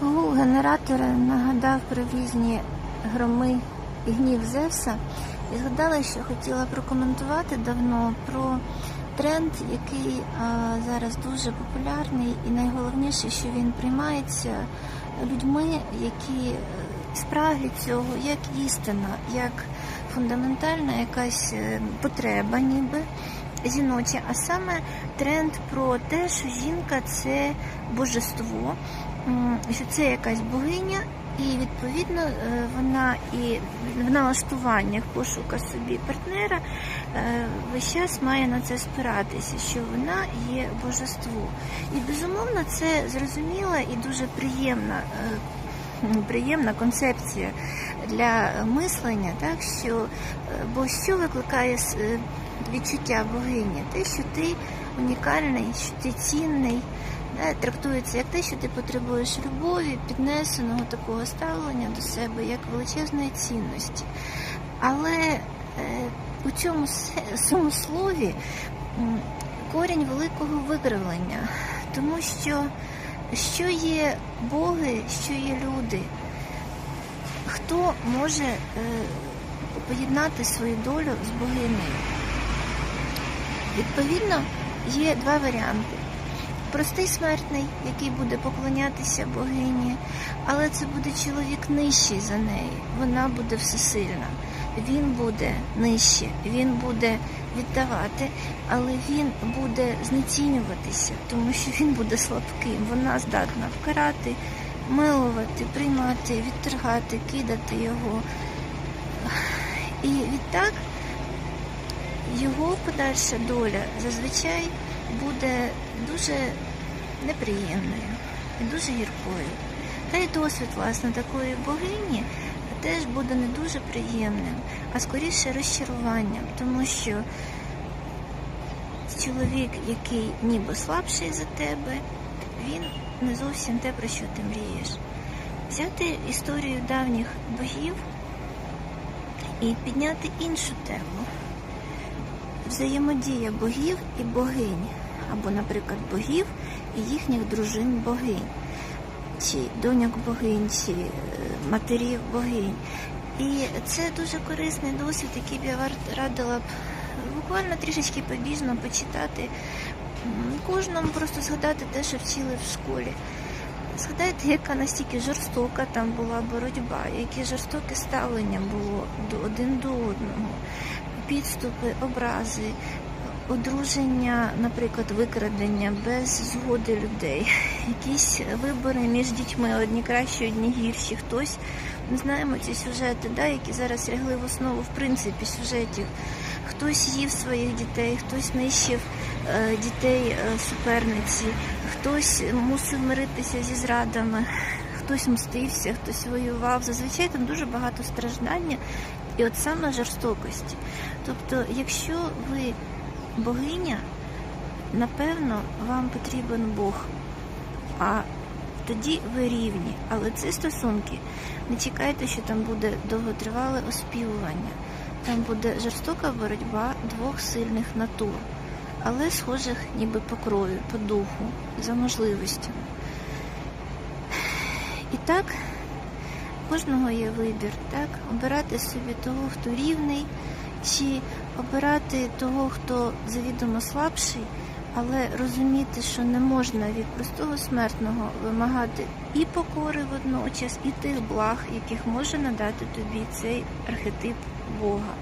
Гул генератора нагадав про різні громи і гнів Зевса. І згадала, що хотіла прокоментувати давно про тренд, який а, зараз дуже популярний, і найголовніше, що він приймається людьми, які е, спраглі цього як істина, як фундаментальна якась е, потреба, ніби жіноча, а саме тренд про те, що жінка це божество, що це якась богиня, і відповідно е, вона і в налаштуваннях пошука собі партнера е, весь час має на це спиратися, що вона є божество. І безумовно це зрозуміла і дуже приємна. е, Приємна концепція для мислення, так що бо що викликає відчуття богині? Те, що ти унікальний, що ти цінний, трактується як те, що ти потребуєш любові, піднесеного такого ставлення до себе, як величезної цінності. Але е, у цьому цьому слові корінь великого викривлення, тому що що є боги, що є люди, хто може е, поєднати свою долю з богинею? Відповідно, є два варіанти. Простий смертний, який буде поклонятися богині, але це буде чоловік нижчий за неї. Вона буде всесильна. Він буде нижче, він буде віддавати, але він буде знецінюватися, тому що він буде слабким. Вона здатна вкарати, милувати, приймати, відторгати, кидати його. І відтак його подальша доля зазвичай буде дуже неприємною і дуже гіркою. Та й досвід, власне, такої богині теж буде не дуже приємним, а скоріше розчаруванням, тому що чоловік, який ніби слабший за тебе, він не зовсім те, про що ти мрієш. Взяти історію давніх богів і підняти іншу тему взаємодія богів і богинь, або, наприклад, богів і їхніх дружин богинь, чи доньок богинь, чи е, матерів богинь. І це дуже корисний досвід, який б я радила б буквально трішечки побіжно почитати. Кожному просто згадати те, що вчили в школі. Згадайте, яка настільки жорстока там була боротьба, яке жорстоке ставлення було один до одного, підступи, образи, одруження, наприклад, викрадення без згоди людей, якісь вибори між дітьми, одні кращі, одні гірші. Хтось ми знаємо ці сюжети, да, які зараз лягли в основу в принципі сюжетів. Хтось їв своїх дітей, хтось нищив е, дітей е, суперниці, хтось мусив миритися зі зрадами, хтось мстився, хтось воював. Зазвичай там дуже багато страждання і от саме жорстокості. Тобто, якщо ви богиня, напевно, вам потрібен Бог. А тоді ви рівні. Але ці стосунки не чекайте, що там буде довготривале оспівування. Там буде жорстока боротьба двох сильних натур, але схожих ніби по крові, по духу, за можливостями. І так, кожного є вибір, так? Обирати собі того, хто рівний, чи обирати того, хто завідомо слабший, але розуміти, що не можна від простого смертного вимагати і покори водночас, і тих благ, яких може надати тобі цей архетип Бога.